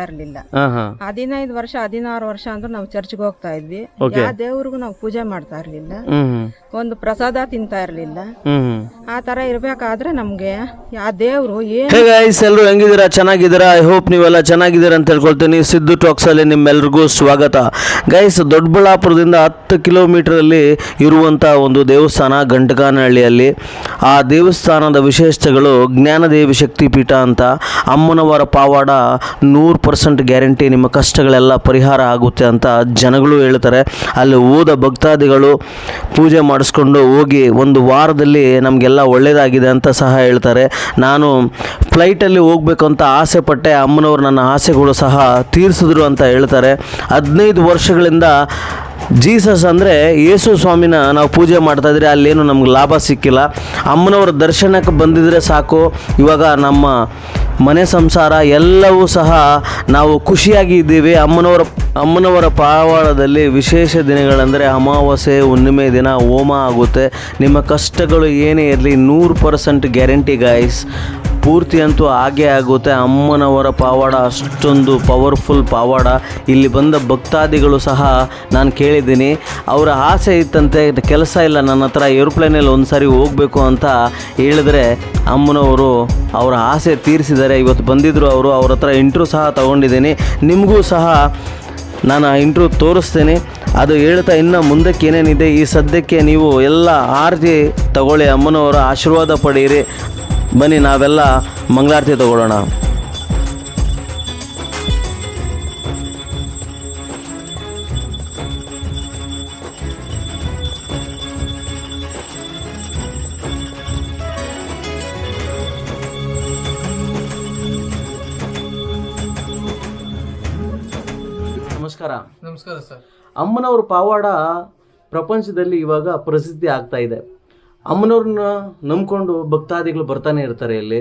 ಇರ್ಲಿಲ್ಲ. ಹದಿನೈದು ವರ್ಷ ಹದಿನಾರು ವರ್ಷ ಅಂದ್ರೆ ನಾವು ಚರ್ಚ್ಗೆ ಹೋಗ್ತಾ ಇದ್ವಿ. ಆ ಯಾವ ದೇವ್ರಿಗೂ ನಾವು ಪೂಜೆ ಮಾಡ್ತಾ ಇರ್ಲಿಲ್ಲ. ಒಂದು ಪ್ರಸಾದ ತಿಂತಾ ಇರ್ಲಿಲ್ಲ. ಆ ತರ ಇರ್ಬೇಕಾದ್ರೆ ನಮ್ಗೆ ಆ ದೇವ್ರು ಎಲ್ಲರೂ ಹೆಂಗಿದ್ದೀರಾ? ಚೆನ್ನಾಗಿದ್ದೀರಾ? ಐ ಹೋಪ್ ನೀವೆಲ್ಲ ಚೆನ್ನಾಗಿದ್ದೀರಾ ಅಂತ ಹೇಳ್ಕೊಳ್ತೀನಿ. ಸಿದ್ದು ಟಾಕ್ಸ್ ಅಲ್ಲಿ ನಿಮ್ಮೆಲ್ರಿಗೂ ಸ್ವಾಗತ. ಗೈಸ್ ದೊಡ್ಡಬಳ್ಳಾಪುರದಿಂದ ಹತ್ತು ಕಿಲೋಮೀಟರಲ್ಲಿ ಇರುವಂತ ಒಂದು ದೇವಸ್ಥಾನ ಗಂಟಗಾನಹಳ್ಳಿಯಲ್ಲಿ. ಆ ದೇವಸ್ಥಾನದ ವಿಶೇಷತೆಗಳು ಜ್ಞಾನದೇವಿ ಶಕ್ತಿಪೀಠ ಅಂತ ಅಮ್ಮನವರ ಪಾವಾಡ ನೂರು ಪರ್ಸೆಂಟ್ ಗ್ಯಾರಂಟಿ ನಿಮ್ಮ ಕಷ್ಟಗಳೆಲ್ಲ ಪರಿಹಾರ ಆಗುತ್ತೆ ಅಂತ ಜನಗಳು ಹೇಳ್ತಾರೆ. ಅಲ್ಲಿ ಹೋದ ಭಕ್ತಾದಿಗಳು ಪೂಜೆ ಮಾಡಿಸ್ಕೊಂಡು ಹೋಗಿ ಒಂದು ವಾರದಲ್ಲಿ ನಮಗೆಲ್ಲ ಒಳ್ಳೆಯದಾಗಿದೆ ಅಂತ ಸಹ ಹೇಳ್ತಾರೆ. ನಾನು ಫ್ಲೈಟಲ್ಲಿ ಹೋಗಬೇಕು ಅಂತ ಆಸೆ ಪಟ್ಟೆ ಅಮ್ಮನವರು ನನ್ನ ಆಸೆಗಳು ಸಹ ತೀರಿಸಿದ್ರು ಅಂತ ಹೇಳ್ತಾರೆ. ಹದಿನೈದು ವರ್ಷಗಳಿಂದ ಜೀಸಸ್ ಅಂದರೆ ಯೇಸು ಸ್ವಾಮಿನ ನಾವು ಪೂಜೆ ಮಾಡ್ತಾ ಇದ್ರೆ ಅಲ್ಲೇನು ನಮ್ಗೆ ಲಾಭ ಸಿಕ್ಕಿಲ್ಲ. ಅಮ್ಮನವರ ದರ್ಶನಕ್ಕೆ ಬಂದಿದ್ರೆ ಸಾಕು. ಇವಾಗ ನಮ್ಮ ಮನೆ ಸಂಸಾರ ಎಲ್ಲವೂ ಸಹ ನಾವು ಖುಷಿಯಾಗಿ ಇದ್ದೀವಿ. ಅಮ್ಮನವರ ಅಮ್ಮನವರ ಪಾವಾಡದಲ್ಲಿ ವಿಶೇಷ ದಿನಗಳಂದರೆ ಅಮಾವಾಸ್ಯೆ, ಹುಣ್ಣಿಮೆ ದಿನ ಹೋಮ ಆಗುತ್ತೆ. ನಿಮ್ಮ ಕಷ್ಟಗಳು ಏನೇ ಇರಲಿ ನೂರು ಪರ್ಸೆಂಟ್ ಗ್ಯಾರಂಟಿ ಗಾಯ್ಸ್ ಪೂರ್ತಿ ಅಂತೂ ಹಾಗೆ ಆಗುತ್ತೆ. ಅಮ್ಮನವರ ಪಾವಾಡ, ಅಷ್ಟೊಂದು ಪವರ್ಫುಲ್ ಪಾವಾಡ. ಇಲ್ಲಿ ಬಂದ ಭಕ್ತಾದಿಗಳು ಸಹ ನಾನು ಕೇಳಿದ್ದೀನಿ. ಅವರ ಆಸೆ ಇತ್ತಂತೆ, ಕೆಲಸ ಇಲ್ಲ, ನನ್ನ ಹತ್ರ ಏರೋಪ್ಲೇನಲ್ಲಿ ಒಂದು ಸಾರಿ ಹೋಗಬೇಕು ಅಂತ ಹೇಳಿದ್ರೆ ಅಮ್ಮನವರು ಅವರ ಆಸೆ ತೀರಿಸಿದ್ದಾರೆ. ಇವತ್ತು ಬಂದಿದ್ದರು ಅವರು, ಅವ್ರ ಹತ್ರ ಇಂಟ್ರೂ ಸಹ ತಗೊಂಡಿದ್ದೀನಿ. ನಿಮಗೂ ಸಹ ನಾನು ಆ ಇಂಟ್ರೂ ತೋರಿಸ್ತೇನೆ. ಅದು ಹೇಳ್ತಾ ಇನ್ನು ಮುಂದಕ್ಕೆ ಏನೇನಿದೆ, ಈ ಸದ್ಯಕ್ಕೆ ನೀವು ಎಲ್ಲ ಆರತಿ ತಗೊಳ್ಳಿ, ಅಮ್ಮನವರ ಆಶೀರ್ವಾದ ಪಡೀರಿ ಬನ್ನಿ ನಾವೆಲ್ಲ ಮಂಗಳಾರತಿ ತಗೊಳ್ಳೋಣ. ನಮಸ್ಕಾರ. ನಮಸ್ಕಾರ ಸರ್. ಅಮ್ಮನವ್ರ ಪಾವಾಡ ಪ್ರಪಂಚದಲ್ಲಿ ಇವಾಗ ಪ್ರಸಿದ್ಧಿ ಆಗ್ತಾ ಇದೆ. ಅಮ್ಮನವ್ರನ್ನ ನಂಬ್ಕೊಂಡು ಭಕ್ತಾದಿಗಳು ಬರ್ತಾನೆ ಇರ್ತಾರೆ ಇಲ್ಲಿ.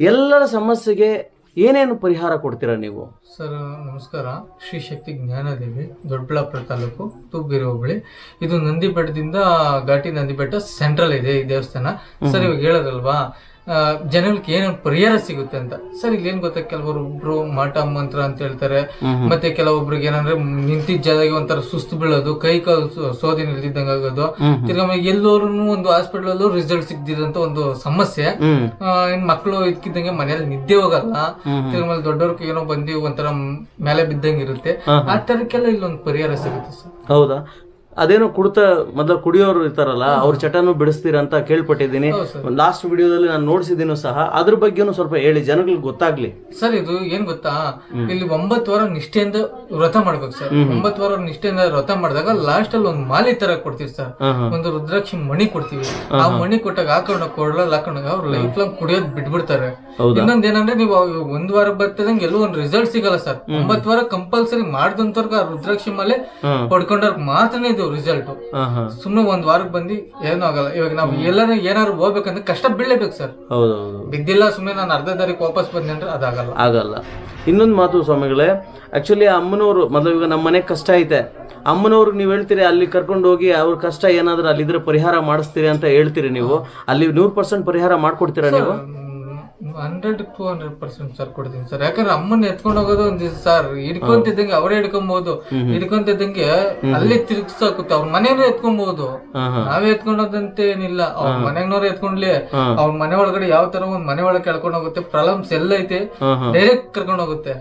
ಎಲ್ಲರ ಸಮಸ್ಯೆಗೆ ಏನೇನು ಪರಿಹಾರ ಕೊಡ್ತೀರಾ ನೀವು? ಸರ್ ನಮಸ್ಕಾರ. ಶ್ರೀ ಶಕ್ತಿ ಜ್ಞಾನದೇವಿ ದೊಡ್ಡಬಳ್ಳಾಪುರ ತಾಲೂಕು ತೂಬ್ಗೆರೆ ಹೋಬಳಿ. ಇದು ನಂದಿ ಬೆಟ್ಟದಿಂದ ಘಾಟಿ ನಂದಿ ಬೆಟ್ಟ ಸೆಂಟ್ರಲ್ ಇದೆ ಈ ದೇವಸ್ಥಾನ. ಸರ್ ಇವಾಗ ಹೇಳೋದಲ್ವಾ ಜನಗಳಿಗೆ ಏನೇನು ಪರಿಹಾರ ಸಿಗುತ್ತೆ ಅಂತ. ಸರ್ ಇಲ್ಲಿ ಏನ್ ಗೊತ್ತಾ ಕೆಲವೊಬ್ರು ಮಾಟ ಮಂತ್ರ ಅಂತ ಹೇಳ್ತಾರೆ. ಮತ್ತೆ ಕೆಲವೊಬ್ರಿಗೆ ಏನಂದ್ರೆ ನಿಂತಿದ್ದ ಜಾಗ ಒಂಥರ ಸುಸ್ತು ಬೀಳೋದು ಕೈ ಕಾಲು ಸೋದಿ ನಿಲ್ದಿದ್ದಂಗ ಆಗೋದು. ತಿರ್ಗಾ ಎಲ್ಲರೂ ಒಂದು ಹಾಸ್ಪಿಟಲ್ ಅಲ್ಲೂ ರಿಸಲ್ಟ್ ಸಿಗ್ದಿದಂತ ಒಂದು ಸಮಸ್ಯೆ. ಮಕ್ಕಳು ಇದ್ಕಿದ್ದಂಗೆ ಮನೇಲಿ ನಿದ್ದೆ ಹೋಗಲ್ಲ. ತಿರ್ಗಾ ಮೇಲೆ ದೊಡ್ಡವ್ರಿಗೆ ಏನೋ ಬಂದಿ ಒಂಥರ ಮೇಲೆ ಬಿದ್ದಂಗೆ ಇರುತ್ತೆ. ಆ ತರಕ್ಕೆಲ್ಲ ಇಲ್ಲೊಂದು ಪರಿಹಾರ ಸಿಗುತ್ತೆ ಸರ್. ಹೌದಾ? ಅದೇನೋ ಕುಡ್ತಾ ಮೊದಲು ಕುಡಿಯೋರು ಇರ್ತಾರಲ್ಲ ಅವ್ರ ಚಟನು ಬಿಡಿಸ್ತೀರ ಅಂತ ಕೇಳ್ಪಟ್ಟಿದ್ದೀನಿ. ಲಾಸ್ಟ್ ವಿಡಿಯೋದಲ್ಲಿ ನಾನು ನೋಡಿಸಿದ್ದೀನಿ ಸಹ ಅದ್ರ ಬಗ್ಗೆನೂ ಸ್ವಲ್ಪ ಹೇಳಿ ಜನಗಳಿಗೆ ಗೊತ್ತಾಗ್ಲಿ. ಸರ್ ಇದು ಏನ್ ಗೊತ್ತಾ? ಇಲ್ಲಿ ಒಂಬತ್ತು ವಾರ ನಿಷ್ಠೆಯಿಂದ ವ್ರತ ಮಾಡ್ಬೇಕು ಸರ್. ಒಂಬತ್ತು ವಾರ ನಿಷ್ಠೆಯಿಂದ ವ್ರತ ಮಾಡಿದಾಗ ಲಾಸ್ಟ್ ಅಲ್ಲಿ ಒಂದು ಮಾಲಿ ತರ ಕೊಡ್ತೀವಿ ಸರ್. ಒಂದು ರುದ್ರಾಕ್ಷಿ ಮಣಿ ಕೊಡ್ತೀವಿ. ಆ ಮಣಿ ಕೊಟ್ಟಾಗ ಹಾಕೊಂಡ ಕೊಡ್ಲಲ್ಲಿ ಹಾಕೊಂಡಾಗ ಅವ್ರು ಲೈಫ್ ಲಾಂಗ್ ಕುಡಿಯೋದ್ ಬಿಟ್ಬಿಡ್ತಾರೆ. ಇನ್ನೊಂದ್ ಏನಂದ್ರೆ ನೀವು ಒಂದ್ ವಾರ ಬರ್ತದಂಗ ಎಲ್ಲೂ ಒಂದ್ ರಿಸಲ್ಟ್ ಸಿಗಲ್ಲ ಸರ್. ಒಂಬತ್ತು ವಾರ ಕಂಪಲ್ಸರಿ ಮಾಡ್ದಂತವ್ರಿಗೆ ಆ ರುದ್ರಾಕ್ಷಿ ಮಾಲೆ ಪಡ್ಕೊಂಡವ್ರಿಗೆ ಮಾತ್ರನೇ ಇದು ರಿಸಲ್ಟ್ ಸುಮ್ಮನೆ ಒಂದ್ ವಾರಕ್ಕೆ ಬಂದು ಏನೂ ಆಗಲ್ಲ. ಇವಾಗ ನಾವು ಎಲ್ಲರೂ ಏನಾದ್ರು ಹೋಗ್ಬೇಕಂದ್ರೆ ಕಷ್ಟ ಬೀಳಲೇಬೇಕು ಸರ್. ಹೌದೌದು ಬಿದ್ದಿಲ್ಲ ಸುಮ್ಮನೆ ನಾನು ಅರ್ಧ ದಾರಿಗೆ ವಾಪಸ್ ಬಂದೆ ಅಂದ್ರೆ ಅದಾಗಲ್ಲ. ಆಗಲ್ಲ. ಇನ್ನೊಂದು ಮಾತು ಸ್ವಾಮಿಗಳೇ ಆಕ್ಚುಲಿ ಅಮ್ಮನವರು ಮೊದಲು ಈಗ ನಮ್ಮ ಮನೆಗೆ ಕಷ್ಟ ಐತೆ. ಅಮ್ಮನವ್ರಿಗೆ ನೀವು ಹೇಳ್ತೀರಿ ಅಲ್ಲಿ ಕರ್ಕೊಂಡು ಹೋಗಿ ಅವ್ರ ಕಷ್ಟ ಏನಾದ್ರೂ ಅಲ್ಲಿದ್ರೆ ಪರಿಹಾರ ಮಾಡಿಸ್ತೀರಿ ಅಂತ ಹೇಳ್ತೀರಿ ನೀವು. ಅಲ್ಲಿ ನೂರು ಪರ್ಸೆಂಟ್ ಪರಿಹಾರ ಮಾಡ್ಕೊಡ್ತೀರಾ ನೀವು? Hundred to hundred percent sir ಕೊಡ್ತೀನಿ ಸರ್. ಯಾಕಂದ್ರೆ ಅಮ್ಮನ್ನ ಎತ್ಕೊಂಡು ಹೋಗೋದು ಒಂದ್ ಸರ್. ಹಿಡ್ಕೊಂತಿದ್ದಂಗೆ ಅವರೇ ಹಿಡ್ಕೊಬಹುದು ಹಿಡ್ಕೊಂತಿದ್ದಂಗೆ ಅಲ್ಲಿ ತಿರುಗಿಸಾಕುತ್ತೆ. ಅವ್ರ ಮನೆನೇ ಎತ್ಕೊಬಹುದು ನಾವೇ ಎತ್ಕೊಂಡೋದಂತ ಏನಿಲ್ಲ. ಅವ್ರ ಮನೆಯವ್ರು ಎತ್ಕೊಂಡ್ಲಿ ಅವ್ರ ಮನೆ ಒಳಗಡೆ ಯಾವ ತರ ಒಂದ್ ಮನೆ ಒಳಗೆ ಕಳ್ಕೊಂಡು ಹೋಗುತ್ತೆ ಪ್ರಾಬ್ಲಮ್ಸ್ ಎಲ್ಲ ಐತೆ ಡೈರೆಕ್ಟ್ ಕರ್ಕೊಂಡು ಹೋಗುತ್ತೆ.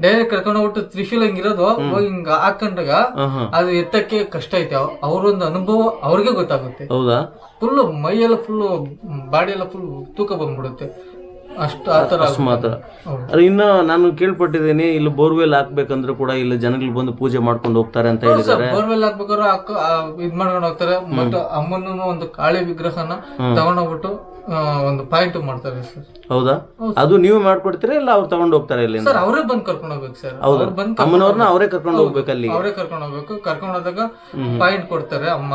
ಡೈರೆಕ್ಟ್ ಕರ್ಕೊಂಡು ಹೋಗ್ಬಿಟ್ಟು ತ್ರಿಶೂಲ್ ಹಂಗಿರೋದು ಹೋಗಿ ಹಾಕೊಂಡಾಗ ಅದು ಎತ್ತಕ್ಕೆ ಕಷ್ಟ ಐತೆ. ಅವ್- ಅವ್ರೊಂದು ಅನುಭವ ಅವ್ರಿಗೆ ಗೊತ್ತಾಗುತ್ತೆ. ಫುಲ್ ಫುಲ್ ಎಲ್ಲ ಫುಲ್ ಬಾಡಿ ಎಲ್ಲ ಫುಲ್ ತೂಕ ಬಂದ್ಬಿಡುತ್ತೆ. ಅಷ್ಟು ಆ ಅಷ್ಟು ಮಾತ್ರ. ಇನ್ನ ನಾನು ಕೇಳ್ಪಟ್ಟಿದ್ದೀನಿ ಇಲ್ಲಿ ಬೋರ್ವೆಲ್ ಹಾಕ್ಬೇಕಂದ್ರೆ ಕೂಡ ಇಲ್ಲಿ ಜನಗಳು ಬಂದು ಪೂಜೆ ಮಾಡ್ಕೊಂಡು ಹೋಗ್ತಾರೆ ಅಂತ ಹೇಳಿದ್ದಾರೆ. ಬೋರ್ವೆಲ್ ಹಾಕ್ಬೇಕಾದ್ರೆ ಹಾಕ ಇದ್ ಮಾಡ್ಕೊಂಡು ಹೋಗ್ತಾರೆ. ಮತ್ತೆ ಅಮ್ಮನ ಒಂದು ಕಾಳಿ ವಿಗ್ರಹನ ತಗೊಂಡೋಗ್ಬಿಟ್ಟು ಆ, ಒಂದು ಪಾಯಿಂಟ್ ಮಾಡ್ತಾರೆ ಸರ್. ಹೌದಾ? ಅದು ನೀವು ಮಾಡ್ಕೊಡ್ತೀರಾ ಇಲ್ಲ ಅವ್ರು ತಗೊಂಡು ಹೋಗ್ತಾರೆ ಇಲ್ಲಿ ಸರ್ ಅವರೇ ಬಂದ್ ಕರ್ಕೊಂಡು ಹೋಗ್ಬೇಕು ಸರ್. ಹೌದು. ಅವ್ರು ಬಂದ್ ಅಮ್ಮನವ್ರನ್ನ ಅವರೇ ಕರ್ಕೊಂಡು ಹೋಗ್ಬೇಕು ಅಲ್ಲಿ ಅವರೇ ಕರ್ಕೊಂಡು ಹೋಗ್ಬೇಕು. ಕರ್ಕೊಂಡು ಹೋದಾಗ ಪಾಯಿಂಟ್ ಕೊಡ್ತಾರೆ ಅಮ್ಮ.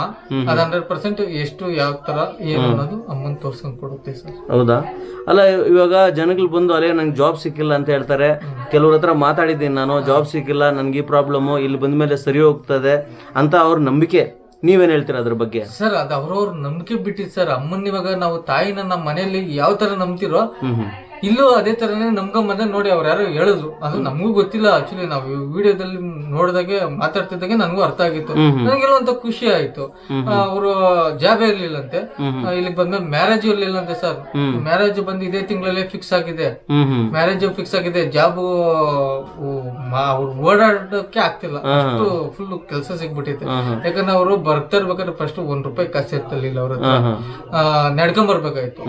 ಅದ್ ಹಂಡ್ರೆಡ್ ಪರ್ಸೆಂಟ್ ಎಷ್ಟು ಯಾವ ತರ ಏನು ಅನ್ನೋದು ಅಮ್ಮನ್ ತೋರ್ಸ್ಕೊಂಡ್ ಕೊಡುತ್ತೆ ಸರ್. ಹೌದಾ? ಅಲ್ಲ ಇವಾಗ ಜನಗಳು ಬಂದು ಅಲ್ಲೇ ನಂಗೆ ಜಾಬ್ ಸಿಕ್ಕಿಲ್ಲ ಅಂತ ಹೇಳ್ತಾರೆ. ಕೆಲವ್ರ ಹತ್ರ ಮಾತಾಡಿದ್ದೀನಿ ನಾನು ಜಾಬ್ ಸಿಕ್ಕಿಲ್ಲ ನನಗೆ ಈ ಪ್ರಾಬ್ಲಮ್ಮು ಇಲ್ಲಿ ಬಂದ ಮೇಲೆ ಸರಿ ಹೋಗ್ತದೆ ಅಂತ ಅವ್ರ ನಂಬಿಕೆ. ನೀವೇನು ಹೇಳ್ತೀರಾ ಅದ್ರ ಬಗ್ಗೆ? ಸರ್ ಅದು ಅವ್ರವ್ರ ನಂಬಿಕೆ ಬಿಟ್ಟಿದ್ ಸರ್. ಅಮ್ಮನ್ ಇವಾಗ ನಾವು ತಾಯಿನ ನಮ್ಮ ಮನೆಯಲ್ಲಿ ಯಾವ ತರ ನಂಬ್ತಿರೋ ಇಲ್ಲೂ ಅದೇ ತರನೇ ನಮ್ಗೊಂಬಂದ ನೋಡಿ ಅವ್ರು ಯಾರು ಹೇಳಿದ್ರು. ಅದು ನಮಗೂ ಗೊತ್ತಿಲ್ಲ ಆಕ್ಚುಲಿ ನಾವು ವಿಡಿಯೋದಲ್ಲಿ ನೋಡಿದಾಗೆ ಮಾತಾಡ್ತಿದ್ದಾಗೆ ನನಗೂ ಅರ್ಥ ಆಗಿತ್ತು. ನನಗೆಲ್ಲ ಒಂಥರ ಖುಷಿ ಆಯ್ತು. ಅವರು ಜಾಬ್ ಇರ್ಲಿಲ್ಲಂತೆ. ಇಲ್ಲಿ ಇಲ್ಲಿಗೆ ಬಂದ್ಮೇಲೆ ಮ್ಯಾರೇಜ್ ಇರ್ಲಿಲ್ಲಂತೆ ಸರ್. ಮ್ಯಾರೇಜ್ ಬಂದು ಇದೇ ತಿಂಗಳಲ್ಲೇ ಫಿಕ್ಸ್ ಆಗಿದೆ. ಮ್ಯಾರೇಜ್ ಫಿಕ್ಸ್ ಆಗಿದೆ. ಜಾಬ್ ಅವ್ರು ಓಡಾಡೋಕೆ ಆಗ್ತಿಲ್ಲ. ಅಷ್ಟು ಫುಲ್ ಕೆಲಸ ಸಿಗ್ಬಿಟ್ಟಿದೆ ಯಾಕಂದ್ರೆ ಅವರು ಬರ್ತಾ ಇರ್ಬೇಕಾದ್ರೆ ಫಸ್ಟ್ ಒಂದ್ ರೂಪಾಯಿ ಕಾಸು ಇರ್ತಲಿಲ್ಲ ಅವ್ರ ಹತ್ರ. ನಡ್ಕೊಂಡ್ ಬರ್ಬೇಕಾಯ್ತು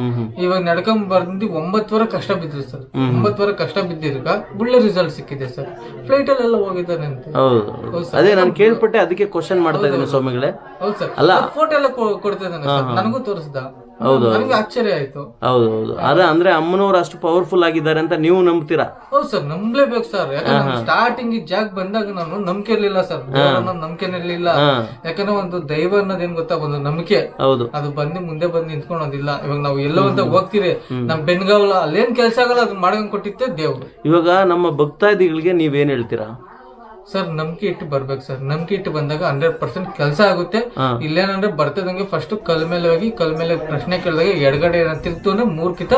ಇವಾಗ ನಡ್ಕೊಂಡ್ ಬಂದು ಒಂಬತ್ತುವರೆ ಕಷ್ಟ ಬಿದ್ರು ಸರ್. ಒಂಬತ್ತುವರೆ ಕಷ್ಟ ಬಿದ್ದಿರಕ ಒಳ್ಳೆ ರಿಸಲ್ಟ್ ಸಿಕ್ಕಿದೆ ಸರ್. ಫ್ಲೈಟ್ ಅಲ್ಲಿ ಎಲ್ಲ ಹೋಗಿದ್ದಾರೆ ಅಂತ. ಹೌದು. ಅದೇ ನಾನು ಕೇಳ್ಪಟ್ಟೆ ಅದಕ್ಕೆ ಕ್ವಶನ್ ಮಾಡ್ತಾ ಇದ್ದೀನಿ ಸ್ವಾಮಿಗಳೇ ಹೌದು ಸರ್. ಅಲ್ಲ. ಫೋಟೋ ಎಲ್ಲ ಕೊಡ್ತಾ ಕೊಡ್ತಿದ್ದಾನೆ ಸರ್. ನನಗೂ ತೋರಿಸ್ದ. ಹೌದು, ಆಶ್ಚರ್ಯ ಆಯ್ತು. ಹೌದು ಹೌದು. ಅದ ಅಂದ್ರೆ ಅಮ್ಮನವ್ರು ಅಷ್ಟು ಪವರ್ಫುಲ್ ಆಗಿದ್ದಾರೆ ಅಂತ ನೀವು ನಂಬ್ತೀರಾ? ಹೌದು ಸರ್ ನಂಬ್ಲೇಬೇಕು ಸರ್. ಸ್ಟಾರ್ಟಿಂಗ್ ಜಾಗ ಬಂದಾಗ ನಾನು ನಂಬಿಕೆ ಇರ್ಲಿಲ್ಲ ಸರ್. ನಂಬಿಕೆ ಇರ್ಲಿಲ್ಲ. ಯಾಕಂದ್ರೆ ಒಂದು ದೈವ ಅನ್ನೋದೇನ್ ಗೊತ್ತಾ? ಒಂದು ನಂಬಿಕೆ. ಹೌದು. ಅದು ಬಂದು ಮುಂದೆ ಬಂದು ನಿಂತ್ಕೊಳೋದಿಲ್ಲ ಇವಾಗ ನಾವು ಎಲ್ಲೋ ಅಂತ ಹೋಗ್ತೀವಿ ನಮ್ ಬೆನ್ಗಾವಲ ಅಲ್ಲೇನ್ ಕೆಲ್ಸ ಆಗಲ್ಲ ಅದನ್ನ ಮಾಡ್ಕೊಂಡ್ ಕೊಟ್ಟಿತ್ತೆ ದೇವ್ರು. ಇವಾಗ ನಮ್ಮ ಭಕ್ತಾದಿಗಳಿಗೆ ನೀವೇನ್ ಹೇಳ್ತೀರಾ? ಸರ್ ನಂಬಿಕೆ ಇಟ್ಟು ಬರ್ಬೇಕು ಸರ್. ನಂಬಿಕೆ ಇಟ್ಟು ಬಂದಾಗ ಹಂಡ್ರೆಡ್ ಪರ್ಸೆಂಟ್ ಕೆಲಸ ಆಗುತ್ತೆ. ಇಲ್ಲೇನಂದ್ರೆ ಬರ್ತದಂಗೆ ಫಸ್ಟ್ ಕಲ್ ಮೇಲೆ ಹೋಗಿ ಕಲ್ ಮೇಲೆ ಪ್ರಶ್ನೆ ಕೇಳಿದಾಗ ಎಡಗಡೆ ಏನ ತಿರುಗ್ತು ಅಂದ್ರೆ ಮೂರ್ ಕಿತ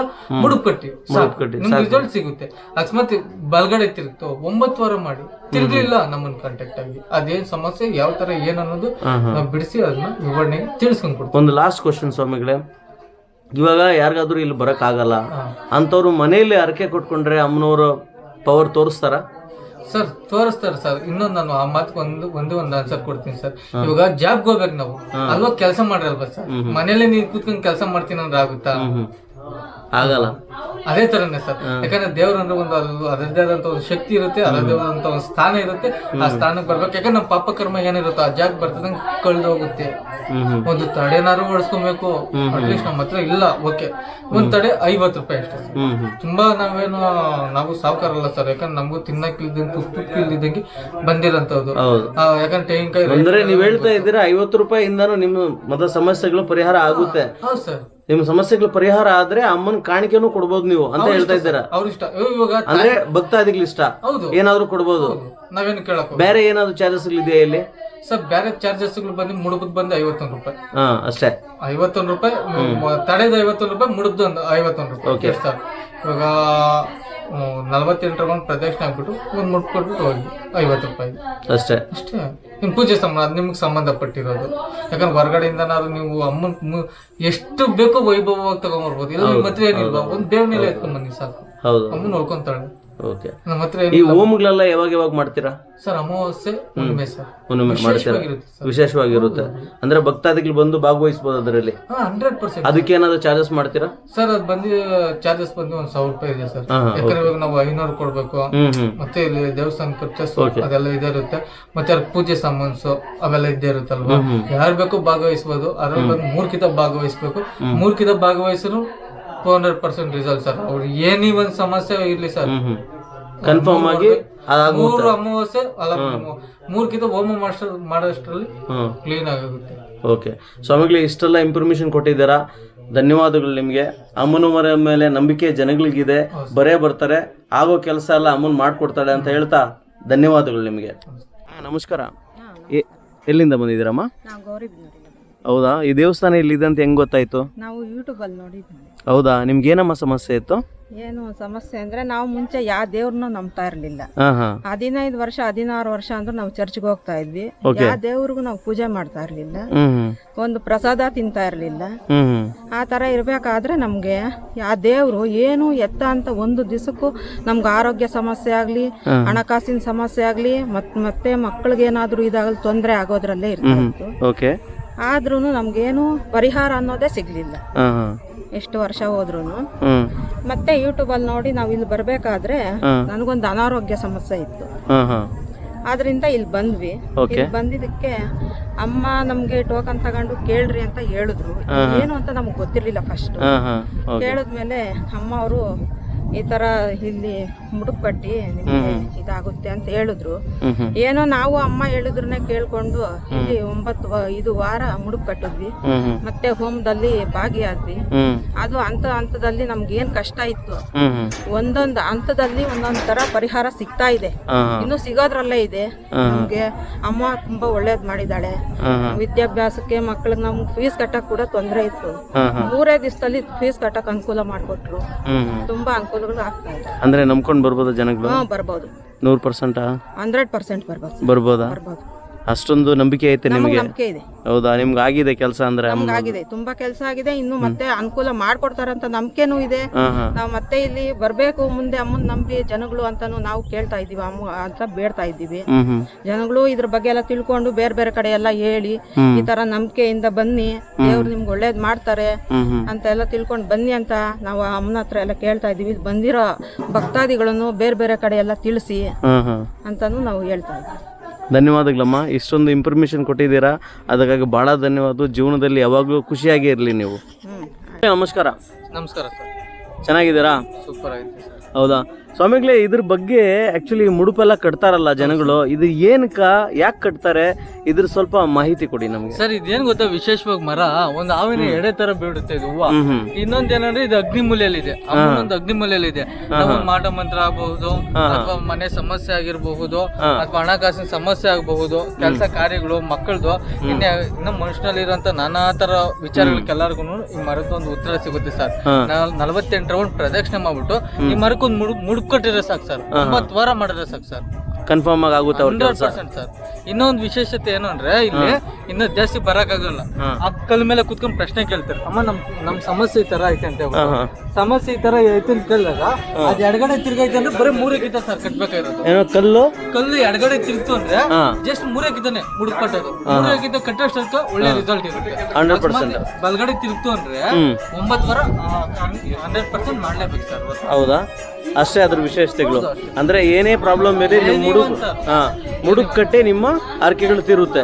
ನಿಮ್ಗೆ ರಿಸಲ್ಟ್ ಸಿಗುತ್ತೆ. ಅಕಸ್ಮಾತ್ ಬಲ್ಗಡೆ ತಿರುಗ್ತು ಒಂಬತ್ತು ವಾರ ಮಾಡಿ. ತಿರುಗಲಿಲ್ಲ ನಮ್ಮನ್ನ ಕಾಂಟ್ಯಾಕ್ಟ್ ಆಗಿ. ಅದೇನ್ ಸಮಸ್ಯೆ ಯಾವ ತರ ಏನ್ ಅನ್ನೋದು ನಾವು ಬಿಡಿಸಿ ಅದನ್ನ ವಿವರಣೆ ತಿಳಿಸ್ಕೊಂಡ್ ಕೊಡ್ತೀವಿ. ಒಂದು ಲಾಸ್ಟ್ ಕ್ವಶನ್ ಸ್ವಾಮಿಗಳೇ. ಇವಾಗ ಯಾರಿಗಾದ್ರೂ ಇಲ್ಲಿ ಬರಕ್ ಆಗಲ್ಲ ಅಂತವ್ರು ಮನೆಯಲ್ಲಿ ಅರಕೆ ಕೊಟ್ಕೊಂಡ್ರೆ ಅಮ್ಮನವರು ಪವರ್ ತೋರಿಸ್ತಾರ? ಸರ್ ತೋರಿಸ್ತಾರೆ ಸರ್. ಇನ್ನೊಂದು ನಾನು ಆ ಮಾತು ಒಂದು ಒಂದೇ ಒಂದು ಆನ್ಸರ್ ಕೊಡ್ತೀನಿ ಸರ್. ಇವಾಗ ಜಾಬ್ಗೆ ಹೋಗ್ಬೇಕು ನಾವು. ಅಲ್ವಾ ಕೆಲಸ ಮಾಡಿರಲ್ವಾ ಸರ್? ಮನೇಲೆ ನೀನ್ ಕೂತ್ಕೊಂಡು ಕೆಲಸ ಮಾಡ್ತೀನಿ ಅಂದ್ರೆ ಆಗುತ್ತಾ? ಆಗಲ್ಲ. ಅದೇ ತರನೇ ಸರ್. ಯಾಕಂದ್ರೆ ದೇವ್ರ ಅಂದ್ರೆ ಒಂದು ಅದು ಅದರದೇ ಆದಂತ ಒಂದು ಶಕ್ತಿ ಇರುತ್ತೆ ಅದರದೇ ಆದಂತ ಒಂದು ಸ್ಥಾನ ಇರುತ್ತೆ ಆ ಸ್ಥಾನಕ್ಕೆ ಬರ್ಬೇಕು. ಯಾಕಂದ್ರೆ ನಮ್ಮ ಪಾಪ ಕರ್ಮ ಏನಿರುತ್ತೋ ಆ ಜಾಗ ಬರ್ತದಂಗ ಕಳ್ದು ಹೋಗುತ್ತೆ. ಒಂದು ತಡೆನಾರು ಓಡಿಸ್ಕೊಬೇಕು. ಅಟ್ಲೀಸ್ಟ್ ನಮ್ಮ ಹತ್ರ ಇಲ್ಲ ಓಕೆ ಒಂದ್ ತಡೆ ಐವತ್ತು ರೂಪಾಯಿ ಅಷ್ಟೇ ತುಂಬಾ ನಾವೇನು ನಾವು ಸಾವುಕಾರಲ್ಲ ಸರ್. ಯಾಕಂದ್ರೆ ನಮಗೂ ತಿನ್ನಕ್ ಇಲ್ದಂಗೆ ತುಪ್ಪ ಇಲ್ದಿದ್ದಂಗೆ ಆ, ಯಾಕಂದ್ರೆ ತೆಂಗಿನಕಾಯಿ ಅಂದ್ರೆ ನೀವ್ ಹೇಳ್ತಾ ಇದ್ದೀರಾ ಐವತ್ತು ರೂಪಾಯಿಂದಾನು ನಿಮ್ಮ ಮತ ಸಮಸ್ಯೆಗಳು ಪರಿಹಾರ ಆಗುತ್ತೆ. ಹೌದು ಸರ್. ನಿಮ್ಮ ಸಮಸ್ಯೆಗಳ ಪರಿಹಾರ ಆದ್ರೆ ಅಮ್ಮನ ಕಾಣಿಕೆನೂ ಕೊಡ್ಬೋದು ನೀವು ಅಂತ ಹೇಳ್ತಾ ಇದ್ದೀರಾ? ಅವ್ರ ಇಷ್ಟ. ಇವಾಗ ಅಂದ್ರೆ ಭಕ್ತಾದಿಗಳು ಇಷ್ಟ. ಹೌದು. ಏನಾದ್ರೂ ಕೊಡ್ಬೋದು? ನಾವೇನು ಕೇಳಕ್ ಹೋಗಲ್ಲ. ಬೇರೆ ಏನಾದ್ರು ಚಾರ್ಜಸ್ ಇದೆಯಾ ಇಲ್ಲಿ? ಸರ್ ಬೇರೆ ಚಾರ್ಜಸ್ಗಳು ಬಂದು ಮುಡುಬದ್ ಬಂದು ಐವತ್ತೊಂದು ರೂಪಾಯಿ. ಹಾ ಅಷ್ಟೇ. ಐವತ್ತೊಂದು ರೂಪಾಯಿ ಮ- ತಡೆದ ಐವತ್ತೊಂದು ರೂಪಾಯಿ ಮುಡುಬ್ದು ಒಂದು ಐವತ್ತೊಂದು ರೂಪಾಯಿ. Okay sir? ಇವಾಗ ನಲವತ್ತೆಂಟರ ಒಂದು ಪ್ರದಕ್ಷಿಣೆ ಆಗ್ಬಿಟ್ಟು ಒಂದು ಮುಟ್ಟು ಕೊಟ್ಬಿಟ್ಟು ಹೋಗಿ ಐವತ್ತು ರೂಪಾಯಿ. ಅಷ್ಟೇ? ಅಷ್ಟೇ. ನಿಮ್ ಪೂಜೆ ಸಂಬಂಧ ಅದು ನಿಮ್ಗೆ ಸಂಬಂಧಪಟ್ಟಿರೋದು. ಯಾಕಂದ್ರೆ ಹೊರಗಡೆಯಿಂದ ನೀವು ಅಮ್ಮನ್ ಎಷ್ಟು ಬೇಕೋ ವೈಭವವಾಗಿ ತಗೊಂಡ್ಬರ್ಬೋದು ಇಲ್ಲ ನಿಮ್ಮ ಹತ್ರ ಏನಿಲ್ವಾ ಒಂದು ದೇವ್ರ ಮೇಲೆ ಎತ್ಕೊಂಡ್ಬನ್ನಿ ಸಾಕು. ಹೌದು. ಅಮ್ಮನ್ ನೋಡ್ಕೊಂತಾಳೆ. ಓಕೆ ನಮ್ಮ ಹತ್ರ ಈ ಓಮ್ಗಳೆಲ್ಲ ಯಾವಾಗ ಯಾವಾಗ ಮಾಡ್ತೀರಾ? ಸರ್ ಅಮಾವಾಸ್ಯೆ ಹುಣ್ಣಿಮೆ ಸರ್. ಹುಣ್ಣಿಮೆ ಮಾಡ್ತೀರಾ? ಸರ್. ವಿಶೇಷವಾಗಿರುತ್ತೆ. ಅಂದ್ರೆ ಭಕ್ತಾದಿಗಳು ಬಂದು ಭಾಗವಹಿಸಬಹುದು ಅದರಲ್ಲಿ? ಹಾ ಹಂಡ್ರೆಡ್ ಪರ್ಸೆಂಟ್ ಅದಕ್ಕೆ ಏನಾದ್ರು ಚಾರ್ಜಸ್ ಮಾಡ್ತೀರಾ? ಸರ್ ಅದ್ ಬಂದು ಚಾರ್ಜಸ್ ಬಂದು ಒಂದ್ ಸಾವಿರ ರೂಪಾಯಿ ಇದೆ ಸರ್. ಹಾ, ಹಾ, ಯಾಕಂದ್ರೆ ಇವಾಗ ನಾವು ಐನೂರು ಕೊಡ್ಬೇಕು. ಹ್ಮ್ ಹ್ಮ್. ಮತ್ತೆ ಇಲ್ಲಿ ದೇವಸ್ಥಾನ ಖರ್ಚಸ್ ಅದೆಲ್ಲ ಇದೇ ಇರುತ್ತೆ. ಮತ್ತೆ ಅದ್ರ ಪೂಜೆ ಸಾಮಾನ್ಸು ಅವೆಲ್ಲ ಇದ್ದೇ ಇರುತ್ತಲ್ವಾ? ಯಾರು ಬೇಕೋ ಭಾಗವಹಿಸ್ಬೋದು. ಅದ್ರಲ್ಲಿ ಬಂದು ಮೂರ್ ಕಿತ ಭಾಗವಹಿಸ್ಬೇಕು. ಮೂರ್ ಕಿತ ಭಾಗವಹಿಸಿದ್ರು two hundred percent result sir ಅವ್ರು ಏನೇ ಒಂದು ಸಮಸ್ಯೆ ಇರಲಿ ಸರ್ ಕನ್ಫರ್ಮ್ ಆಗಿ ಮೂರು ಅಮಾವಾಸ್ಯೆ ಅಲ್ಲ ಮೂರ್ಕಿಂತ ಹೋಮ ಮಾಸ್ಟರ್ ಮಾಡೋಷ್ಟರಲ್ಲಿ ಕ್ಲೀನ್ ಆಗುತ್ತೆ ಓಕೆ ಸ್ವಾಮಿಗಳು ಇಷ್ಟೆಲ್ಲ ಇನ್ಫಾರ್ಮೇಶನ್ ಕೊಟ್ಟಿದ್ದೀರಾ? ಧನ್ಯವಾದಗಳು ನಿಮಗೆ. ಅಮ್ಮನ ಮರ ಮೇಲೆ ನಂಬಿಕೆ ಜನಗಳಿಗಿದೆ. ಬರೇ ಬರ್ತಾರೆ. ಆಗೋ ಕೆಲಸ ಎಲ್ಲ ಅಮ್ಮನ್ ಮಾಡ್ಕೊಡ್ತಾಳೆ ಅಂತ ಹೇಳ್ತಾ ಧನ್ಯವಾದಗಳು ನಿಮಗೆ. ನಮಸ್ಕಾರ. ಎ- ಎಲ್ಲಿಂದ ಬಂದಿದ್ದೀರಮ್ಮ? ನಾವು ಗೌರಿಬಿದನೂರಿಂದ ಹೌದಾ? ಈ ದೇವಸ್ಥಾನ ಇಲ್ಲಿದೆ ಅಂತ ಹೆಂಗ್ ಗೊತ್ತಾಯ್ತು? ನಾವು ಯೂಟ್ಯೂಬಲ್ಲಿ ನೋಡಿದ್ವಿ ಹೌದಾ? ನಿಮ್ಗೆ ಏನಮ್ಮ ಸಮಸ್ಯೆ ಇತ್ತು? ಏನು ಸಮಸ್ಯೆ ಅಂದ್ರೆ ನಾವು ಮುಂಚೆ ಯಾವ ದೇವ್ರನ್ನ ನಂಬ್ತಾ ಇರ್ಲಿಲ್ಲ. ಹಾ ಹಾ. ಹದಿನೈದು ವರ್ಷ ಹದಿನಾರು ವರ್ಷ ಅಂದ್ರೆ ನಾವು ಚರ್ಚ್ಗೆ ಹೋಗ್ತಾ ಇದ್ವಿ. ಯಾವ ದೇವ್ರಿಗೂ ನಾವು ಪೂಜೆ ಮಾಡ್ತಾ ಇರ್ಲಿಲ್ಲ. ಹ್ಮ್ ಹ್ಮ್. ಒಂದು ಪ್ರಸಾದ ತಿಂತಾ ಇರ್ಲಿಲ್ಲ. ಹ್ಮ್ ಹ್ಮ್. ಆ ತರ ಇರ್ಬೇಕಾದ್ರೆ ನಮ್ಗೆ ಆ ದೇವ್ರು ಏನು ಎತ್ತ ಅಂತ ಒಂದು ದಿವಸಕ್ಕೂ ನಮ್ಗೆ ಆರೋಗ್ಯ ಸಮಸ್ಯೆ ಆಗ್ಲಿ ಹಣಕಾಸಿನ ಸಮಸ್ಯೆ ಆಗ್ಲಿ ಮತ್ ಮತ್ತೆ ಮಕ್ಕಳಿಗೆ ಏನಾದರೂ ಇದಾಗಲಿ ತೊಂದರೆ ಆಗೋದ್ರಲ್ಲೇ ಇರ್ತಾ ಇತ್ತು. ಓಕೆ ಆದ್ರೂ ನಮಗೇನು ಪರಿಹಾರ ಅನ್ನೋದೇ ಸಿಗ್ಲಿಲ್ಲ. ಹಾ ಹಾ. ಎಷ್ಟು ವರ್ಷ ಹೋದ್ರು ಮತ್ತೆ ಯೂಟ್ಯೂಬ್ ಅಲ್ಲಿ ನೋಡಿ ನಾವು ಇಲ್ಲಿ ಬರ್ಬೇಕಾದ್ರೆ. ನನಗೊಂದು ಅನಾರೋಗ್ಯ ಸಮಸ್ಯೆ ಇತ್ತು. ಆದ್ರಿಂದ ಇಲ್ಲಿ ಬಂದ್ವಿ. ಇಲ್ಲಿ ಬಂದಿದ್ದಕ್ಕೆ ಅಮ್ಮ ನಮ್ಗೆ ಟೋಕನ್ ತಗೊಂಡು ಕೇಳ್ರಿ ಅಂತ ಹೇಳಿದ್ರು. ಏನು ಅಂತ ನಮ್ಗೆ ಗೊತ್ತಿರ್ಲಿಲ್ಲ ಫಸ್ಟ್ ಕೇಳಿದ್ಮೇಲೆ ಅಮ್ಮ ಅವರು ಈ ತರ ಇಲ್ಲಿ ಮುಡುಕ್ ಕಟ್ಟಿ ನಿಮ್ಗೆ ಇದಾಗುತ್ತೆ ಅಂತ ಹೇಳಿದ್ರು. ಏನೋ ನಾವು ಅಮ್ಮ ಹೇಳಿದ್ರನ್ನ ಕೇಳ್ಕೊಂಡು ಇಲ್ಲಿ ಒಂಬತ್ತು ವ- ಇದು ವಾರ ಮುಡುಕ್ ಕಟ್ಟಿದ್ವಿ. ಮತ್ತೆ ಹೋಮದಲ್ಲಿ ಭಾಗಿಯಾದ್ವಿ. ಅದು ಹಂತ ಹಂತದಲ್ಲಿ ನಮ್ಗೆ ಏನ್ ಕಷ್ಟ ಇತ್ತು? ಒಂದೊಂದು ಹಂತದಲ್ಲಿ ಒಂದೊಂದ್ ತರ ಪರಿಹಾರ ಸಿಗ್ತಾ ಇದೆ. ಇನ್ನು ಸಿಗೋದ್ರಲ್ಲೇ ಇದೆ. ನಮ್ಗೆ ಅಮ್ಮ ತುಂಬಾ ಒಳ್ಳೇದ್ ಮಾಡಿದಾಳೆ. ವಿದ್ಯಾಭ್ಯಾಸಕ್ಕೆ ಮಕ್ಳಿಗೆ ನಮ್ಗೆ ಫೀಸ್ ಕಟ್ಟಕ್ ಕೂಡ ತೊಂದರೆ ಇತ್ತು. ಮೂರೇ ದಿವಸದಲ್ಲಿ ಫೀಸ್ ಕಟ್ಟಕ್ ಅನುಕೂಲ ಮಾಡ್ಕೊಟ್ರು. ತುಂಬಾ ಅನುಕೂಲ ಅನುಕೂಲಗಳು ಆಗ್ತಾ ಇದೆ. ಅಂದ್ರೆ ನಂಬ್ಕೊಂಡು ಬರ್ಬೋದಾ ಜನಗಳು? ಹಾ ಬರ್ಬೋದು. ನೂರು ಪರ್ಸೆಂಟಾ? ಹಂಡ್ರೆಡ್ ಪರ್ಸೆಂಟ್ ಬರ್ಬೋದು. ಬರ್ಬೋದಾ? ಬರ್ಬೋದು. ಅಷ್ಟೊಂದು ನಂಬಿಕೆ ಐತೆ ನಮ್ಗೆ ನಿಮಗೆ? ನಂಬಿಕೆ ಇದೆ. ಹೌದಾ? ನಿಮ್ಗೆ ಆಗಿದೆ ಕೆಲಸ ಅಂದ್ರೆ? ನಮ್ಗೆ ಆಗಿದೆ. ತುಂಬಾ ಕೆಲಸ ಆಗಿದೆ. ಇನ್ನು ಮತ್ತೆ ಅನುಕೂಲ ಮಾಡ್ಕೊಡ್ತಾರಂತ ನಂಬಿಕೆನೂ ಇದೆ. ನಾವು ಮತ್ತೆ ಇಲ್ಲಿ ಬರ್ಬೇಕು ಮುಂದೆ ಅಮ್ಮನ್ ನಂಬಿ ಜನಗಳು ಅಂತಾನು ನಾವು ಕೇಳ್ತಾ ಇದೀವಿ ಅಮ್ಮ ಅಂತ ಬೇಡ್ತಾ ಇದ್ದೀವಿ. ಜನಗಳು ಇದ್ರ ಬಗ್ಗೆ ಎಲ್ಲ ತಿಳ್ಕೊಂಡು ಬೇರೆ ಬೇರೆ ಕಡೆ ಎಲ್ಲ ಹೇಳಿ ಈ ತರ ನಂಬಿಕೆಯಿಂದ ಬನ್ನಿ. ದೇವ್ರು ನಿಮ್ಗೆ ಒಳ್ಳೇದ್ ಮಾಡ್ತಾರೆ. ಅಂತ ಎಲ್ಲ ತಿಳ್ಕೊಂಡು ಬನ್ನಿ ಅಂತ ನಾವು ಅಮ್ಮನ ಹತ್ರ ಎಲ್ಲ ಕೇಳ್ತಾ ಇದೀವಿ ಬಂದಿರೋ ಭಕ್ತಾದಿಗಳನ್ನು ಬೇರೆ ಬೇರೆ ಕಡೆ ಎಲ್ಲ ತಿಳಿಸಿ ಅಂತಾನು ನಾವು ಹೇಳ್ತಾ ಇದ್ದೀವಿ. ಧನ್ಯವಾದಗಳಮ್ಮ. ಇಷ್ಟೊಂದು ಇನ್ಫಾರ್ಮೇಶನ್ ಕೊಟ್ಟಿದ್ದೀರಾ. ಅದಕ್ಕಾಗಿ ಭಾಳ ಧನ್ಯವಾದ ಜೀವನದಲ್ಲಿ ಯಾವಾಗಲೂ ಖುಷಿಯಾಗಿ ಇರಲಿ ನೀವು. ನಮಸ್ಕಾರ. ನಮಸ್ಕಾರ ಸರ್. ಚೆನ್ನಾಗಿದ್ದೀರಾ? ಸೂಪರ್ ಆಗಿದೆ ಸರ್. ಹೌದಾ? ಸ್ವಾಮಿಗಳೇ ಇದ್ರ ಬಗ್ಗೆ ಆಕ್ಚುಲಿ ಮುಡುಪೆಲ್ಲ ಕಟ್ತಾರಲ್ಲ ಜನಗಳು. ಇದು ಏನಕ್ಕ ಯಾಕೆ ಕಟ್ತಾರೆ? ಇದ್ರ ಸ್ವಲ್ಪ ಮಾಹಿತಿ ಕೊಡಿ ನಮಗೆ. ಸರ್ ಇದೇನ್ ಗೊತ್ತಾ ವಿಶೇಷವಾಗಿ ಮರ ಒಂದು ಹಾವಿನ ಎಡೆ ತರ ಬೀಳುತ್ತೆ ಇದು ಹೂವ. ಇನ್ನೊಂದ್ ಏನಂದ್ರೆ ಇದು ಅಗ್ನಿಮೂಲೆಯಲ್ಲಿದೆ ಅಮ್ಮನೊಂದು ಅಗ್ನಿಮೂಲೆಯಲ್ಲಿದೆ ನಾವು ಒಂದ್ ಮಾಟ ಮಂತ್ರ ಆಗಬಹುದು ಅಥವಾ ಮನೆ ಸಮಸ್ಯೆ ಆಗಿರಬಹುದು ಅಥವಾ ಹಣಕಾಸಿನ ಸಮಸ್ಯೆ ಆಗಬಹುದು ಕೆಲಸ ಕಾರ್ಯಗಳು ಮಕ್ಕಳದು ಇನ್ನ ಮನುಷ್ಯನಲ್ಲಿ ಮನುಷ್ಯನಲ್ಲಿರುವಂತ ನಾನಾ ತರ ವಿಚಾರಗಳಿಗೆಲ್ಲರಿಗೂ ಈ ಮರಕ್ಕೊಂದು ಉತ್ತರ ಸಿಗುತ್ತೆ ಸರ್. ನಲವತ್ತೆಂಟು ರೌಂಡ್ ಪ್ರದಕ್ಷಿಣೆ ಮಾಡ್ಬಿಟ್ಟು ಈ ಮರಕ್ಕೊಂದು ಮುಡು ಮುಡುಕೊಟ್ಟಿರೋ ಸಾಕು ಸರ್. ಒಂಬತ್ತು ವಾರ ಮಾಡಿದ್ರೆ ಸಾಕು ಸರ್. ಕನ್ಫರ್ಮ್ ಆಗಿ ಆಗುತ್ತೆ ಅವ್ರ ಹಂಡ್ರೆಡ್ ಕೆಲಸ. Percent sir. ಇನ್ನೊಂದು ವಿಶೇಷತೆ ಏನು ಅಂದ್ರೆ ಇಲ್ಲಿ ಇನ್ನ ಜಾಸ್ತಿ ಬರಕ್ಕಾಗಲ್ಲ. ಆಗಲ್ಲ ಕಲ್ ಮೇಲೆ ಕುತ್ಕೊಂಡ್ ಪ್ರಶ್ನೆ ಕೇಳ್ತಾರೆ. ಅಮ್ಮ ನಮ್ ನಮ್ ಸಮಸ್ಯೆ ಈ ತರ ಐತೆ ಅಂತ ಹೇಳ್ಬಿಟ್ಟು. ಹಾ. ಸಮಸ್ಯೆ ಈ ತರ ಐತೆ ಅಂತ ಕೇಳಿದಾಗ ಅದ್ ಎಡಗಡೆ ತಿರ್ಗೈತೆ ಅಂದ್ರೆ ಬರೀ ಮೂರೇ ಕಿತ್ತ ಸರ್ ಕಟ್ಬೇಕಾಗಿರೋದು. ಏನೋ ಕಲ್ಲು? ಕಲ್ಲು ಎಡಗಡೆ ತಿರುಗ್ತು ಅಂದ್ರೆ ಹಾ. ಜಸ್ಟ್ ಮೂರೇ ಕಿತ್ತಾನೆ ಮುಡುಕಟ್ಟೋದು ಮೂರೇ ಕಿತ್ತ ಕಟ್ಟೋಷ್ಟಕ್ಕೆ ಒಳ್ಳೆ ರಿಸಲ್ಟ್ ಇರುತ್ತೆ. Hundred percent. ಅಕಸ್ಮಾತ್ ಬಲ್ಗಡೆ ತಿರುಗ್ತು ಅಂದ್ರೆ ಹ್ಮ್. ಒಂಬತ್ತು ವಾರ ಹಂಡ್ರೆಡ್ ಪರ್ಸೆಂಟ್ ಮಾಡ್ಲೇಬೇಕು ಸರ್. ಹೌದಾ? ಅಷ್ಟೇ ಅದ್ರ ವಿಶೇಷತೆಗಳು. ಅಂದ್ರೆ ಏನೇ ಪ್ರಾಬ್ಲಮ್ ಇರಲಿ ನಿಮ್ಮ ಮುಡುಕ್ ಹಾ ಮುಡುಕ್ ಕಟ್ಟೆ ನಿಮ್ಮ ಹರಕೆಗಳು ತಿರುತ್ತೆ.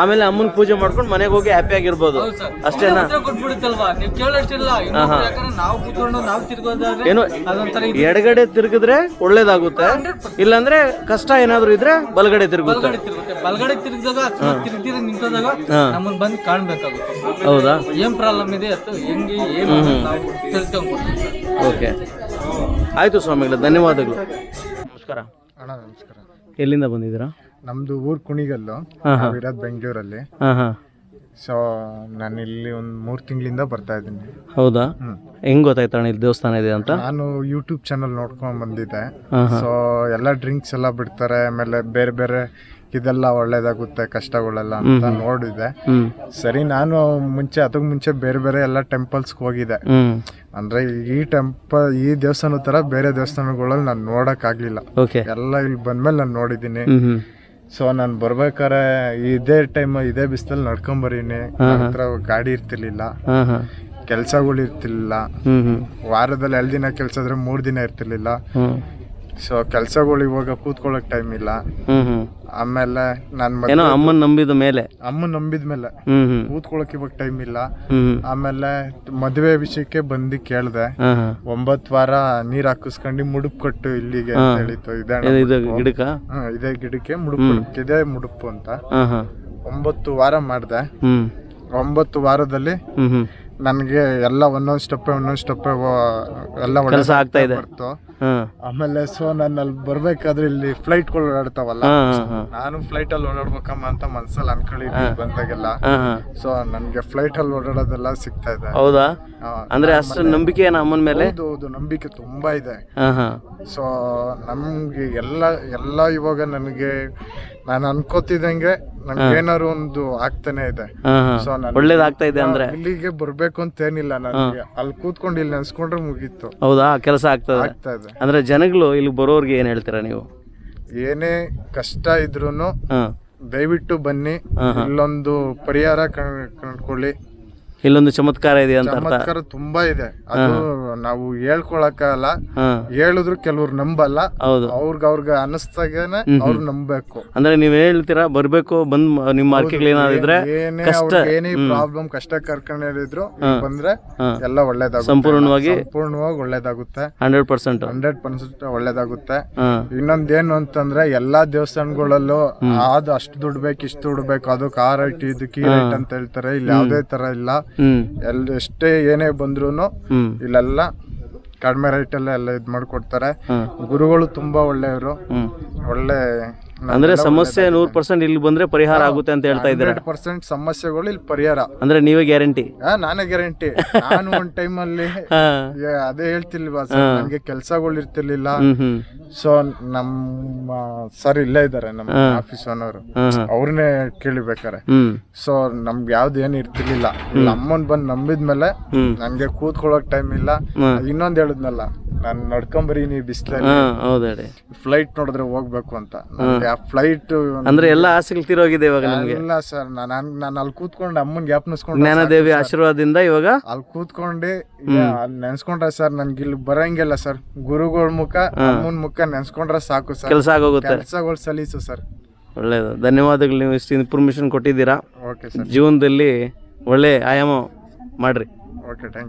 ಆಮೇಲೆ ಅಮ್ಮನ ಪೂಜೆ ಮಾಡ್ಕೊಂಡು ಮನೆಗೆ ಹೋಗಿ ಹ್ಯಾಪಿ ಆಗಿರ್ಬೋದು. ಅಷ್ಟೇನಾ? ಏನು ಎಡಗಡೆ ತಿರುಗಿದ್ರೆ ಒಳ್ಳೇದಾಗುತ್ತೆ. ಇಲ್ಲಾಂದ್ರೆ ಕಷ್ಟ ಏನಾದ್ರು ಇದ್ರೆ ಬಲಗಡೆ ತಿರುಗುತ್ತೆ. ಬಲಗಡೆ ತಿರುಗಿದಾಗ ತಿರುಗಿದ ನಿಂತಾಗ ನಮ್ಮನ್ನ ಬಂದು ಕಾಣ್ಬೇಕಾಗುತ್ತೆ. ಹೌದಾ? ಏನ್ ಪ್ರಾಬ್ಲಮ್ ಇದೆ ಅಥವಾ ಹೆಂಗೆ ಏನು ತಿಳ್ಕೊಂಡ್ಬಿಡ್ತೀವಿ ಓಕೆ ಆಯ್ತು ಸ್ವಾಮಿಗಳೇ ಧನ್ಯವಾದಗಳು. ನಮಸ್ಕಾರ. ಅಣ್ಣ ನಮಸ್ಕಾರ. ಎಲ್ಲಿಂದ ಬಂದಿದ್ದೀರಾ? ನಮ್ದು ಊರ್ ಕುಣಿಗಲ್ಲು ಹಾ. ಬೆಂಗಳೂರಲ್ಲಿ. ಹಾಂ ಹಾಂ. ಸೊ ನಾನು ಇಲ್ಲಿ ಒಂದು ಮೂರು ತಿಂಗಳಿಂದ ಬರ್ತಾ ಇದ್ದೀನಿ. ಹೌದಾ? ಹೆಂಗ್ ಗೊತ್ತಾಯ್ತು ಅಣ್ಣ ಇಲ್ಲಿ ದೇವಸ್ಥಾನ ಇದೆ ಅಂತ? ನಾನು ಯೂಟ್ಯೂಬ್ ಚಾನಲ್ ನೋಡ್ಕೊಂಡ್ ಬಂದಿದ್ದೆ. ಸೊ ಎಲ್ಲ ಡ್ರಿಂಕ್ಸ್ ಎಲ್ಲ ಬಿಡ್ತಾರೆ ಆಮೇಲೆ ಬೇರೆ ಬೇರೆ ಇದೆಲ್ಲ ಒಳ್ಳೇದಾಗುತ್ತೆ ಕಷ್ಟಗಳೆಲ್ಲ ಅಂತ ನೋಡಿದೆ. ಸರಿ ನಾನು ಮುಂಚೆ ಅದಕ್ಕೆ ಮುಂಚೆ ಬೇರೆ ಬೇರೆ ಎಲ್ಲ ಟೆಂಪಲ್ಸ್ಗೆ ಹೋಗಿದೆ ಅಂದ್ರೆ ಈ ಟೆಂಪಲ್ ಈ ದೇವಸ್ಥಾನ ತರ ಬೇರೆ ದೇವಸ್ಥಾನಗಳಲ್ಲಿ ನಾನು ನೋಡಕ್ ಆಗ್ಲಿಲ್ಲ ಎಲ್ಲ ಇಲ್ಲಿ ಬಂದ್ಮೇಲೆ ನಾನು ನೋಡಿದ್ದೀನಿ. ಸೊ ನಾನು ಬರ್ಬೇಕಾರೆ ಇದೇ ಟೈಮ್ ಇದೇ ಬಿಸಿಲಲ್ಲಿ ನಡ್ಕೊಂಡ್ ಬರೀನಿ. ಹತ್ರ ಗಾಡಿ ಇರ್ತಿರ್ಲಿಲ್ಲ. ಕೆಲ್ಸಗಳು ಇರ್ತಿರ್ಲಿಲ್ಲ. ವಾರದಲ್ಲಿ ಎರಡು ದಿನ ಕೆಲ್ಸ ಇದ್ರೆ ಮೂರ್ ದಿನ ಇರ್ತಿರ್ಲಿಲ್ಲ. ಸೊ ಕೆಲ್ಸಗಳು ಇವಾಗ ಕೂತ್ಕೊಳ್ಳಕ್ ಟೈಮ್ ಇಲ್ಲ. ಹ್ಮ್ ಹ್ಮ್. ಆಮೇಲೆ ನಾನು ಏನೋ ಅಮ್ಮನ್ ನಂಬಿದ ಮೇಲೆ. ಅಮ್ಮ ನಂಬಿದ ಮೇಲೆ. ಹ್ಮ್ ಕೂತ್ಕೊಳ್ಳೋಕೆ ಇವಾಗ ಟೈಮ್ ಇಲ್ಲ. ಹ್ಮ್ ಆಮೇಲೆ ಮದುವೆ ವಿಷಯಕ್ಕೆ ಬಂದು ಕೇಳ್ದೆ. ಒಂಬತ್ ಹಾಂ. ವಾರ ನೀರ್ ಹಾಕಿಸ್ಕೊಂಡು ಮುಡುಪ್ ಕಟ್ಟು ಇಲ್ಲಿಗೆ ಅಂತ ಹೇಳಿತ್ತು. ಇದೇ ಗಿಡಕ್ಕೆ? ಮುಡುಪ್. ಇದೇ ಮುಡುಪು ಅಂತ. ಹಾಂ ಹಾಂ. ಒಂಬತ್ತು ವಾರ ಮಾಡ್ದೆ. ಹ್ಮ್. ಒಂಬತ್ತು ವಾರದಲ್ಲಿ ಹ್ಮ್ ಹ್ಮ್. ನನಗೆ ಎಲ್ಲ ಒಂದೊಂದು ಸ್ಟೆಪ್ ಒಂದೊಂದು ಸ್ಟೆಪ್ ಎಲ್ಲ ಕೆಲಸ ಆಗ್ತಾ ಇದೆ. ಬರ್ತು. ಆಮೇಲೆ ಸೊ ನಾನು ಅಲ್ಲಿ ಬರ್ಬೇಕಾದ್ರೆ ಇಲ್ಲಿ ಫ್ಲೈಟ್ಗಳು ಓಡಾಡ್ತಾವಲ್ಲ? ನಾನು ಫ್ಲೈಟ್ ಅಲ್ಲಿ ಓಡಾಡ್ಬೇಕಮ್ಮ ಅಂತ ಮನ್ಸಲ್ಲಿ ಅನ್ಕೊಳ್ಳಿ ಬಂದಾಗೆಲ್ಲ. ಸೊ ನನ್ಗೆ ಫ್ಲೈಟ್ ಅಲ್ಲಿ ಓಡಾಡೋದೆಲ್ಲ ಸಿಗ್ತಾ ಇದೆ. ಹೌದಾ? ಅಂದ್ರೆ ಅಷ್ಟು ನಂಬಿಕೆ ಅಮ್ಮನ ಮೇಲೆ? ಹೌದು ನಂಬಿಕೆ ತುಂಬಾ ಇದೆ. ಸೊ ನಮ್ಗೆ ಎಲ್ಲ ಎಲ್ಲ ಇವಾಗ ನನಗೆ ನಾನು ಅನ್ಕೋತಿದಂಗೆ ನನ್ಗೆ ಏನಾರು ಒಂದು ಆಗ್ತಾನೆ ಇದೆ. ಸೊ ನಾನು ಒಳ್ಳೇದಾಗ್ತಾ ಇದೆ ಅಂದ್ರೆ? ಇಲ್ಲಿಗೆ ಬರ್ಬೇಕು ಅಂತ ಏನಿಲ್ಲ ನನಗೆ. ಅಲ್ಲಿ ಕೂತ್ಕೊಂಡು ಇಲ್ಲಿ ನೆನ್ಸ್ಕೊಂಡ್ರೆ ಮುಗೀತು. ಹೌದಾ? ಕೆಲಸ ಆಗ್ತದೆ. ಆಗ್ತಾ ಇದೆ. ಅಂದ್ರೆ ಜನಗಳು ಇಲ್ಲಿ ಬರೋರ್ಗೆ ಏನ್ ಹೇಳ್ತೀರಾ ನೀವು? ಏನೇ ಕಷ್ಟ ಇದ್ರೂ ಹಾಂ. ದಯವಿಟ್ಟು ಬನ್ನಿ. ಇಲ್ಲೊಂದು ಪರಿಹಾರ ಕಣ್- ಕಂಡ್ಕೊಳ್ಳಿ. ಇಲ್ಲೊಂದು ಚಮತ್ಕಾರ ಇದೆ ಅಂತ ಅರ್ಥ. ಚಮತ್ಕಾರ ತುಂಬಾ ಇದೆ. ಅದು ನಾವು ಹೇಳ್ಕೊಳಕ್ಕಾಗಲ್ಲ ಹಾಂ. ಹೇಳಿದ್ರು ಕೆಲವ್ರು ನಂಬಲ್ಲ. ಹೌದು. ಅವ್ರಿಗೆ ಅವ್ರಿಗೆ ಅನ್ನಿಸ್ದಾಗನೆ ಅವ್ರು ನಂಬಬೇಕು. ಅಂದ್ರೆ ನೀವ್ ಹೇಳ್ತೀರಾ ಬರ್ಬೇಕು ಬಂದ್ ನಿಮ್ ನಿಮ್ಮ ಏನಾದ್ರೆ ಏನಾದಿದ್ರೆ ಏನೇ ಕಷ್ಟ. ಏನೇ ಪ್ರಾಬ್ಲಮ್ ಕಷ್ಟ ಕರ್ಕೊಂಡು ಹೇಳಿದ್ರು ಬಂದ್ರೆ. ಎಲ್ಲ ಒಳ್ಳೇದಾಗುತ್ತೆ. ಸಂಪೂರ್ಣವಾಗಿ ಸಂಪೂರ್ಣವಾಗಿ ಒಳ್ಳೇದಾಗುತ್ತೆ. Hundred percent. ಹಂಡ್ರೆಡ್ ಪರ್ಸೆಂಟ್ ಒಳ್ಳೇದಾಗುತ್ತೆ. ಇನ್ನೊಂದೇನು ಅಂತಂದ್ರೆ ಎಲ್ಲಾ ದೇವಸ್ಥಾನಗಳಲ್ಲೂ ಅದು ಅಷ್ಟು ದುಡ್ಡು ಬೇಕು ಇಷ್ಟು ದುಡ್ಡು ಬೇಕು. ಅದು ಕಾರ್ ಐಟಿ ಇದು ಕೀ ರೈಟ್ ಅಂತ ಹೇಳ್ತಾರೆ. ಇಲ್ಲಿ ಯಾವುದೇ ತರ ಇಲ್ಲ. ಹ್ಮ್. ಎಲ್ ಎಷ್ಟೇ ಏನೇ ಬಂದ್ರು ಇಲ್ಲೆಲ್ಲ ಕಡಿಮೆ ರೇಟಲ್ಲೇ ಎಲ್ಲ ಇದು ಮಾಡಿಕೊಡ್ತಾರೆ ಗುರುಗಳು ತುಂಬಾ ಒಳ್ಳೆಯವರು. ಒಳ್ಳೆ ಅಂದ್ರೆ ಸಮಸ್ಯೆ ನೂರ್ ಪರ್ಸೆಂಟ್ ಇಲ್ಲಿ ಬಂದ್ರೆ ಪರಿಹಾರ ಆಗುತ್ತೆ ಅಂತ ಹೇಳ್ತಾ ಇದ್ದಾರೆ? ಹಂಡ್ರೆಡ್ ಪರ್ಸೆಂಟ್ ಸಮಸ್ಯೆಗಳು ಇಲ್ಲಿ ಪರಿಹಾರ. ಅಂದ್ರೆ ನೀವೇ ಗ್ಯಾರಂಟಿ ಆ, ನಾನೇ ಗ್ಯಾರಂಟಿ ನಾನು ಒಂದ್ ಟೈಮ್ ಅಲ್ಲಿ ಹಾ. ಏ, ಅದೇ ಹೇಳ್ತಿಲ್ವಾ ಸರ್ ನನಗೆ ಕೆಲ್ಸಗಳು ಇರ್ತಿರ್ಲಿಲ್ಲ. ಹ್ಮ್ ಹ್ಮ್. ಸೊ ನಮ್ಮ ಸರ್ ಇಲ್ಲೇ ಇದ್ದಾರೆ ನಮ್ಮ ಆಫೀಸ್ ಓನರ್ ಹಾ ಹಾ. ಅವ್ರನ್ನೇ ಕೇಳಿಬೇಕಾರೆ. ಹ್ಮ್. ಸೊ ನಮ್ಗೆ ಯಾವ್ದು ಏನು ಇರ್ತಿರ್ಲಿಲ್ಲ. ನಮ್ಮನ್ ಅಮ್ಮನ್ ಬಂದ್ ನಂಬಿದ್ಮೇಲೆ ನಮ್ಗೆ ಕೂತ್ಕೊಳ್ಳೋಕ್ ಟೈಮ್ ಇಲ್ಲ. ಇನ್ನೊಂದ್ ಹೇಳಿದ್ನಲ್ಲ ನಾನ್ ನಡ್ಕೊಂಬರೀನಿ ಬಿಸ್ಲಲ್ಲಿ. ಹಾ ಹೌದು ಫ್ಲೈಟ್ ನೋಡಿದ್ರೆ ಹೋಗ್ಬೇಕು ಅಂತ. ನನ್ಗೆ ಆ ಫ್ಲೈಟ್ ಅಂದ್ರೆ ಎಲ್ಲ ಆಸೆಗಳು ತೀರೋಗಿದೆ ಇವಾಗ ನಿಮ್ಗೆ? ಇಲ್ಲ ಸರ್ ನಾನು ನಾನು ಅಲ್ಲಿ ಕೂತ್ಕೊಂಡು ಅಮ್ಮನ್ ಜ್ಞಾಪನಿಸ್ಕೊಂಡು ಜ್ಞಾನದೇವಿ ಆಶೀರ್ವಾದದಿಂದ ಇವಾಗ? ಅಲ್ಲಿ ಕೂತ್ಕೊಂಡೆ ಅಲ್ಲಿ ನೆನ್ಸ್ಕೊಂಡ್ರೆ ಸರ್ ನನ್ಗೆ ಇಲ್ಲಿ ಬರಂಗಿಲ್ಲ ಸರ್. ಗುರುಗಳ ಮುಖ ಅಮ್ಮನ ಮುಖ ನೆನ್ಸ್ಕೊಂಡ್ರೆ ಸಾಕು ಸರ್. ಕೆಲಸ ಆಗೋಗುತ್ತೆ. ಕೆಲಸಗಳು ಸಲೀಸು ಸರ್. ಒಳ್ಳೇದು. ಧನ್ಯವಾದಗಳು. ನೀವು ಇಷ್ಟು ಇನ್ಫಾರ್ಮೇಶನ್ ಕೊಟ್ಟಿದ್ದೀರಾ. ಓಕೆ ಸರ್ ಜೀವನದಲ್ಲಿ ಒಳ್ಳೆ ಆಯಾಮ ಮಾಡ್ರಿ. Okay thank